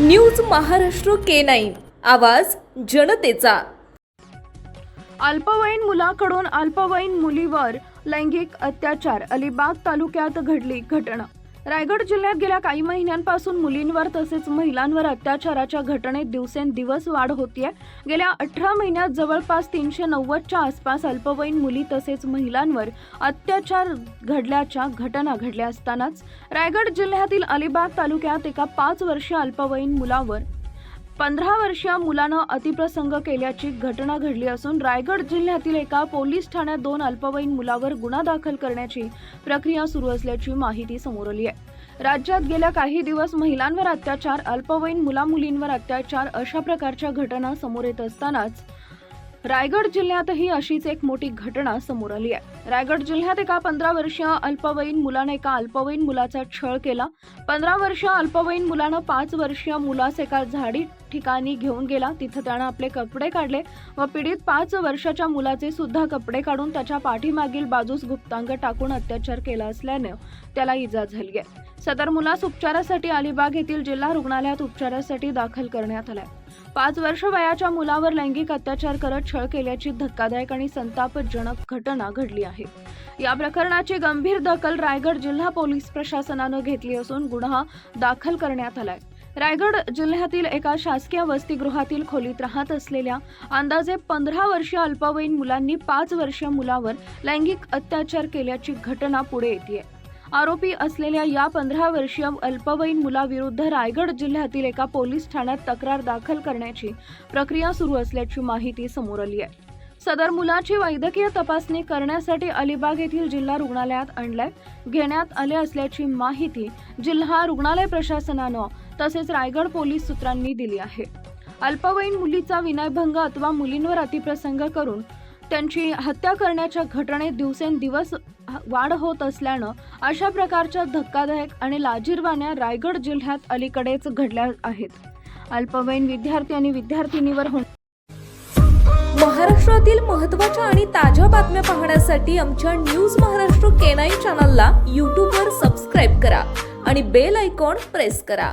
News Maharashtra K nine. आवाज जनतेचा. अल्पवयीन मुलाकडून अल्पवयीन मुलीवर लैंगिक अत्याचार अलिबाग तालुक्यात घडली घटना. रायगड जिल्ह्यात गेल्या काही महिन्यांपासून मुलींवर तसेच महिलांवर अत्याचाराच्या घटनेत दिवसेंदिवस वाढ होतीये. गेल्या अठरा महिन्यात जवळपास तीनशे नव्वदच्या आसपास अल्पवयीन मुली तसेच महिलांवर अत्याचार घडल्याच्या घटना घडल्या असतानाच रायगड जिल्ह्यातील अलिबाग तालुक्यात एका पाच वर्षीय अल्पवयीन मुलावर पंधरा वर्षीय मुलानं अतिप्रसंग केल्याची घटना घडली असून रायगड जिल्ह्यातील एका पोलीस ठाण्यात दोन अल्पवयीन मुलावर गुन्हा दाखल करण्याची प्रक्रिया सुरू असल्याची माहिती समोर आली आहे. राज्यात गेल्या काही दिवस महिलांवर अत्याचार अल्पवयीन मुलामुलींवर अत्याचार अशा प्रकारच्या घटना समोर येत असतानाच रायगड जिल्ह्यातही अशीच एक मोठी घटना समोर आली आहे. रायगड जिल्ह्यात एका पंधरा वर्षीय अल्पवयीन मुलाने एका अल्पवयीन मुलाचा छळ केला. पंधरा वर्षीय अल्पवयीन मुलानं पाच वर्षीय मुलास एका झाडी ठिकाणी घेऊन गेला. तिथं त्यानं आपले कपडे काढले व पीडित पाच वर्षाच्या मुलाचे सुद्धा कपडे काढून त्याच्या पाठीमागील बाजूस गुप्तांग टाकून अत्याचार केला असल्यानं त्याला इजा झाली आहे. सदर मुलास उपचारासाठी अलिबाग येथील जिल्हा रुग्णालयात उपचारासाठी दाखल करण्यात आलाय. पाच वर्ष वयाच्या मुलावर लैंगिक अत्याचार करत छळ केल्याची धक्कादायक आणि संतापजनक घटना घडली आहे. या प्रकरणाची गंभीर दखल रायगड जिल्हा पोलीस प्रशासनानं घेतली असून गुन्हा दाखल करण्यात आलाय. रायगड जिल्ह्यातील एका शासकीय वसतिगृहातील खोलीत राहत असलेल्या अंदाजे पंधरा वर्षीय अल्पवयीन मुलांनी पाच वर्षीय मुलावर लैंगिक अत्याचार केल्याची घटना पुढे येते आरोपी असलेल्या या पंधरा वर्षीय अल्पवयीन मुलाविरुद्ध रायगड जिल्ह्यातील एका पोलीस ठाण्यात तक्रार दाखल करण्याची प्रक्रिया सुरू असल्याची माहिती समोर आली आहे. सदर मुलाची वैद्यकीय तपासणी करण्यासाठी अलिबाग येथील जिल्हा रुग्णालयात आणलाय. घेण्यात आले असल्याची माहिती जिल्हा रुग्णालय प्रशासनानं तसेच रायगड पोलीस सूत्रांनी दिली आहे. अल्पवयीन मुलीचा विनयभंग अथवा मुलींवर अतिप्रसंग करून त्यांची हत्या करण्याच्या घटनेत दिवसेंदिवस वाढ होत असल्यानं अशा प्रकारच्या धक्कादायक आणि लाजीरवाण्या रायगड जिल्ह्यात अलीकडेच घडल्या आहेत. अल्पवयीन विद्यार्थी आणि विद्यार्थिनीवर होण महाराष्ट्रातील महत्त्वाच्या आणि ताज्या बातम्या पाहण्यासाठी आमच्या न्यूज महाराष्ट्र के नाईन चॅनलला यूट्यूबवर सबस्क्राईब करा आणि बेल आयकॉन प्रेस करा.